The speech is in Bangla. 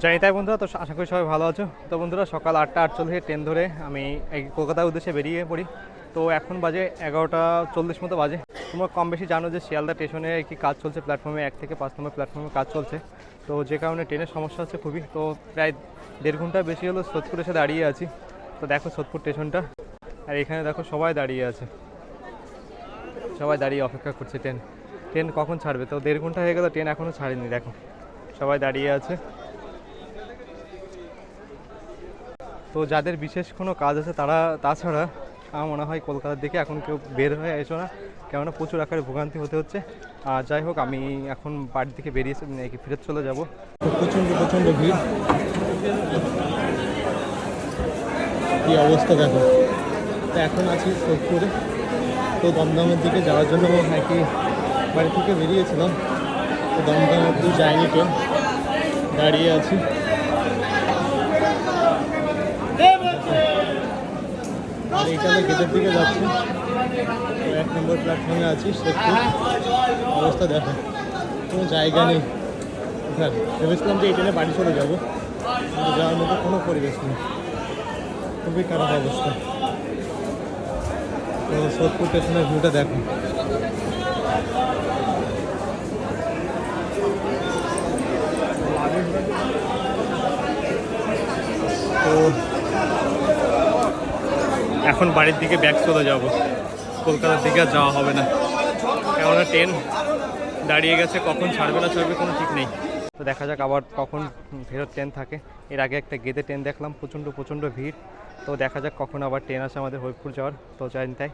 জানি তাই বন্ধুরা, তো আশা করি সবাই ভালো আছো। তো বন্ধুরা, সকাল আটটা আটচল্লিশে ট্রেন ধরে আমি কলকাতার উদ্দেশ্যে বেরিয়ে পড়ি। তো এখন বাজে এগারোটা চল্লিশ মতো বাজে। তোমরা কম বেশি জানো যে শিয়ালদা স্টেশনে কি কাজ চলছে প্ল্যাটফর্মে, এক থেকে পাঁচ নম্বর প্ল্যাটফর্মে কাজ চলছে। তো যে কারণে ট্রেনের সমস্যা হচ্ছে খুবই। তো প্রায় দেড় ঘণ্টা বেশি হলো সোদপুর এসে দাঁড়িয়ে আছি। তো দেখো সোদপুর স্টেশনটা। আর এখানে দেখো সবাই দাঁড়িয়ে আছে। সবাই দাঁড়িয়ে অপেক্ষা করছে ট্রেন। ট্রেন কখন ছাড়বে? তো দেড় ঘণ্টা হয়ে গেল, ট্রেন এখনও ছাড়েনি, দেখো। সবাই দাঁড়িয়ে আছে। তো যাদের বিশেষ কোনো কাজ আছে তারা, তাছাড়া আমার মনে হয় কলকাতার দিকে এখন কেউ বের হয়ে এসো না। কেননা প্রচুর আকারে ভোগান্তি হতে হচ্ছে। আর যাই হোক, আমি এখন বাড়ির থেকে বেরিয়েছি নাকি ফিরে চলে যাব। প্রচণ্ড প্রচণ্ড ভিড়। কি অবস্থা দেখো। তো এখন আছি সোদপুরে। তো দমদমের দিকে যাওয়ার জন্য নাকি বাড়ি থেকে বেরিয়েছিলাম। তো দমদম অব্দি যায়নি ট্রেন দাঁড়িয়ে আছি। আর এইখানে গেটের দিকে যাচ্ছি। তো এক নম্বর প্ল্যাটফর্মে আছি সোদপুর অবস্থা দেখো। কোনো জায়গা নেই। হ্যাঁ ভেবেছিলাম যে এই ট্রেনে বাড়ি চলে যাব। কিন্তু যাওয়ার মতো কোনো পরিবেশ নেই। খুবই খারাপ অবস্থা। তো সোদপুর স্টেশনের ভিউটা দেখো। তো এখন বাড়ির দিকে ব্যাক চলে যাব। কলকাতার দিকে আর যাওয়া হবে না। কেননা ট্রেন দাঁড়িয়ে গেছে, কখন ছাড়বে না ছাড়বে কোনো ঠিক নেই। তো দেখা যাক আবার কখন ফেরত ট্রেন থাকে। এর আগে একটা গেদে ট্রেন দেখলাম, প্রচণ্ড প্রচণ্ড ভিড়। তো দেখা যাক কখন আবার ট্রেন আসে আমাদের হরিপুর যাওয়ার। তো জানি তাই।